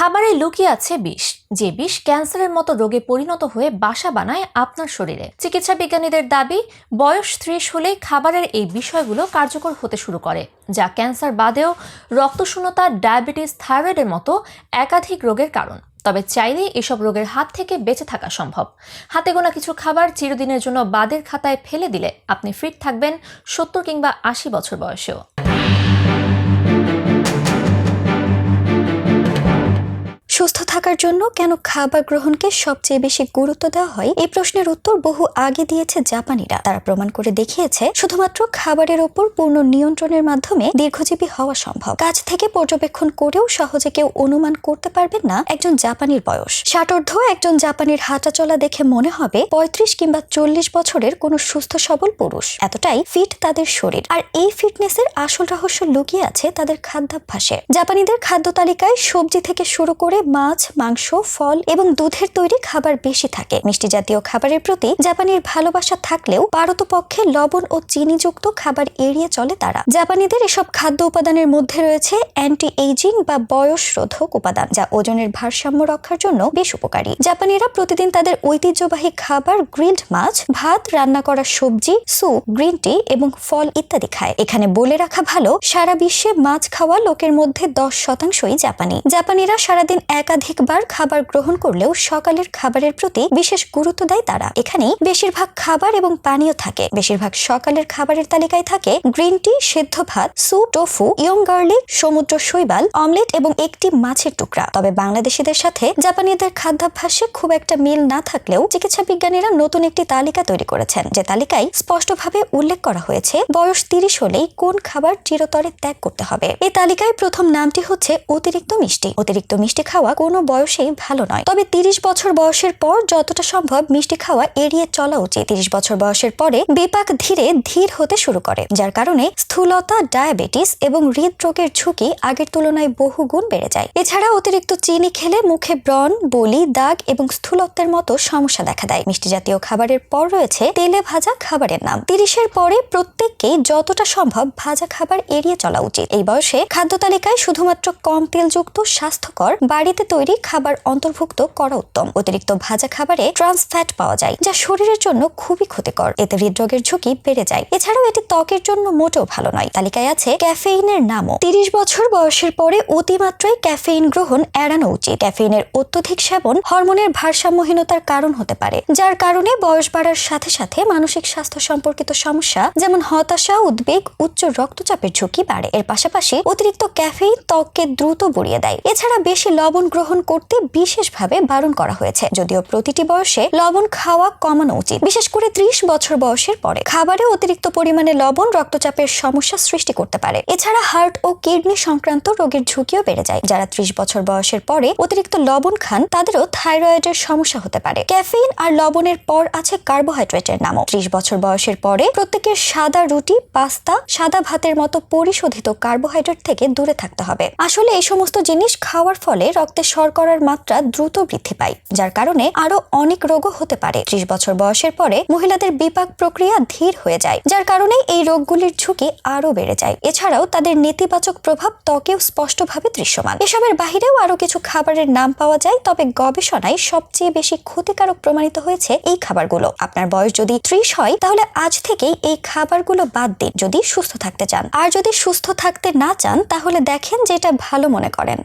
খাবারে লুকিয়ে আছে বিষ। যে বিষ ক্যান্সারের মতো রোগে পরিণত হয়ে বাসা বানায় আপনার শরীরে। চিকিৎসা বিজ্ঞানীদের দাবি, বয়স ত্রিশ হলেই খাবারের এই বিষয়গুলো কার্যকর হতে শুরু করে, যা ক্যান্সার বাদেও রক্তশূন্যতা, ডায়াবেটিস, থাইরয়েডের মতো একাধিক রোগের কারণ। তবে চাইলে এসব রোগের হাত থেকে বেঁচে থাকা সম্ভব। হাতে গোনা কিছু খাবার চিরদিনের জন্য বাদের খাতায় ফেলে দিলে আপনি ফিট থাকবেন সত্তর কিংবা আশি বছর বয়সেও। থাকার জন্য কেন খাবার গ্রহণকে সবচেয়ে বেশি গুরুত্ব দেওয়া হয়? এই প্রশ্নের উত্তর বহু আগে দিয়েছে জাপানিরা। তারা প্রমাণ করে দেখিয়েছে, শুধুমাত্র খাবারের ওপর পূর্ণ নিয়ন্ত্রণের মাধ্যমে দীর্ঘজীবী হওয়া সম্ভব। কাছ থেকে পর্যবেক্ষণ করেও সহজে কেউ অনুমান করতে পারবেন না একজন জাপানির বয়স। ষাটোর্ধ একজন জাপানির হাঁটা চলা দেখে মনে হবে পঁয়ত্রিশ কিংবা চল্লিশ বছরের কোনো সুস্থ সবল পুরুষ। এতটাই ফিট তাদের শরীর। আর এই ফিটনেসের আসল রহস্য লুকিয়ে আছে তাদের খাদ্যাভ্যাসে। জাপানিদের খাদ্য তালিকায় সবজি থেকে শুরু করে মাছ মাংস, ফল এবং দুধের তৈরি খাবার বেশি থাকে। মিষ্টি জাতীয় খাবারের প্রতি জাপানির ভালোবাসা থাকলেও পারতপক্ষে লবণ ও চিনিযুক্ত খাবার এড়িয়ে চলে তারা। জাপানিদের এসব খাদ্য উপাদানের মধ্যে রয়েছে অ্যান্টি এইজিং বা বয়স রোধক উপাদান, যা ওজনের ভারসাম্য রক্ষার জন্য বেশ উপকারী। জাপানিরা প্রতিদিন তাদের ঐতিহ্যবাহী খাবার গ্রিলড মাছ, ভাত, রান্না করা সবজি, স্যুপ, গ্রিন টি এবং ফল ইত্যাদি খায়। এখানে বলে রাখা ভালো, সারা বিশ্বে মাছ খাওয়া লোকের মধ্যে দশ শতাংশই জাপানি। জাপানিরা সারাদিন একাধিকবার খাবার গ্রহণ করলেও সকালের খাবারের প্রতি বিশেষ গুরুত্ব দেয় তারা। এখানেই বেশিরভাগ খাবার এবং পানীয় থাকে। বেশিরভাগ সকালের খাবারের তালিকায় থাকে গ্রিন টি, সেদ্ধ ভাত, স্যুপ, টোফু, ইয়ং গার্লিক, সমুদ্র শৈবাল, অমলেট এবং একটি মাছের টুকরা। তবে বাংলাদেশিদের সাথে জাপানিদের খাদ্যাভ্যাসে খুব একটা মিল না থাকলেও চিকিৎসা বিজ্ঞানীরা নতুন একটি তালিকা তৈরি করেছেন। যে তালিকায় স্পষ্টভাবে উল্লেখ করা হয়েছে, বয়স তিরিশ হলেই কোন খাবার চিরতরে ত্যাগ করতে হবে। এই তালিকায় প্রথম নামটি হচ্ছে অতিরিক্ত মিষ্টি। অতিরিক্ত মিষ্টি খাওয়া কোনো বয়সেই ভালো নয়। তবে তিরিশ বছর বয়সের পর যতটা সম্ভব মিষ্টি খাওয়া এড়িয়ে চলা উচিত। তিরিশ বছর বয়সের পরে বিপাক ধীরে ধীর হতে শুরু করে, যার কারণে স্থূলতা, ডায়াবেটিস এবং হৃদরোগের ঝুঁকি আগের তুলনায় বহু গুণ বেড়ে যায়। এছাড়া অতিরিক্ত চিনি খেলে মুখে ব্রণ, বলি, দাগ এবং স্থূলত্বের মতো সমস্যা দেখা দেয়। মিষ্টি জাতীয় খাবারের পর রয়েছে তেলে ভাজা খাবারের নাম। তিরিশের পরে প্রত্যেককেই যতটা সম্ভব ভাজা খাবার এড়িয়ে চলা উচিত। এই বয়সে খাদ্য তালিকায় শুধুমাত্র কম তেলযুক্ত, স্বাস্থ্যকর বাড়িতে তৈরি খাবার অন্তর্ভুক্ত করা উত্তম। অতিরিক্ত ভাজা খাবারে ট্রান্স ফ্যাট পাওয়া যায়, যা শরীরের জন্য খুবই ক্ষতিকর। এতে হৃদরোগের ঝুঁকি বেড়ে যায়। এছাড়াও এটি ত্বকের জন্য মোটেও ভালো নয়। তালিকায় আছে ক্যাফেইনের নামও। তিরিশ বছর বয়সের পরে অতিমাত্রায় ক্যাফেইন গ্রহণ এড়ানো উচিত। ক্যাফেইনের অত্যধিক সেবন হরমোনের ভারসাম্যহীনতার কারণ হতে পারে, যার কারণে বয়স বাড়ার সাথে সাথে মানসিক স্বাস্থ্য সম্পর্কিত সমস্যা, যেমন হতাশা, উদ্বেগ, উচ্চ রক্তচাপের ঝুঁকি বাড়ে। এর পাশাপাশি অতিরিক্ত ক্যাফেইন ত্বককে দ্রুত গড়িয়ে দেয়। এছাড়া বেশি লবণ গ্রহণ করতে বিশেষভাবে বারণ করা হয়েছে। যদিও প্রতিটি বয়সে লবণ খাওয়া কমানো উচিত। বিশেষ করে ত্রিশ বছর বয়সের পরে। খাবারে অতিরিক্ত পরিমাণে লবণ রক্তচাপের সমস্যা সৃষ্টি করতে পারে। এছাড়া হার্ট ও কিডনি সংক্রান্ত রোগের ঝুঁকিও বেড়ে যায়। যারা ত্রিশ বছর বয়সের পরে অতিরিক্ত লবণ খান, তাদেরও থাইরয়েডের সমস্যা হতে পারে। ক্যাফেইন আর লবণের পর আছে কার্বোহাইড্রেটের নামও। ত্রিশ বছর বয়সের পরে প্রত্যেকের সাদা রুটি, পাস্তা, সাদা ভাতের মতো পরিশোধিত কার্বোহাইড্রেট থেকে দূরে থাকতে হবে। আসলে এই সমস্ত জিনিস খাওয়ার ফলে রক্তে শর্করার মাত্রা দ্রুত বৃদ্ধি পায়, যার কারণে আরও অনেক রোগও হতে পারে। ত্রিশ বছর বয়সের পরে মহিলাদের বিপাক প্রক্রিয়া ধীর হয়ে যায়, যার কারণে এই রোগগুলির ঝুঁকি আরও বেড়ে যায়। এছাড়াও তাদের নেতিবাচক প্রভাব ত্বকেও স্পষ্টভাবে দৃশ্যমান। এসবের বাহিরেও আরও কিছু খাবারের নাম পাওয়া যায়, তবে গবেষণায় সবচেয়ে বেশি ক্ষতিকারক প্রমাণিত হয়েছে এই খাবারগুলো। আপনার বয়স যদি ত্রিশ হয়, তাহলে আজ থেকেই এই খাবারগুলো বাদ দিন, যদি সুস্থ থাকতে চান। আর যদি সুস্থ থাকতে না চান, তাহলে দেখেন যেটা ভালো মনে করেন।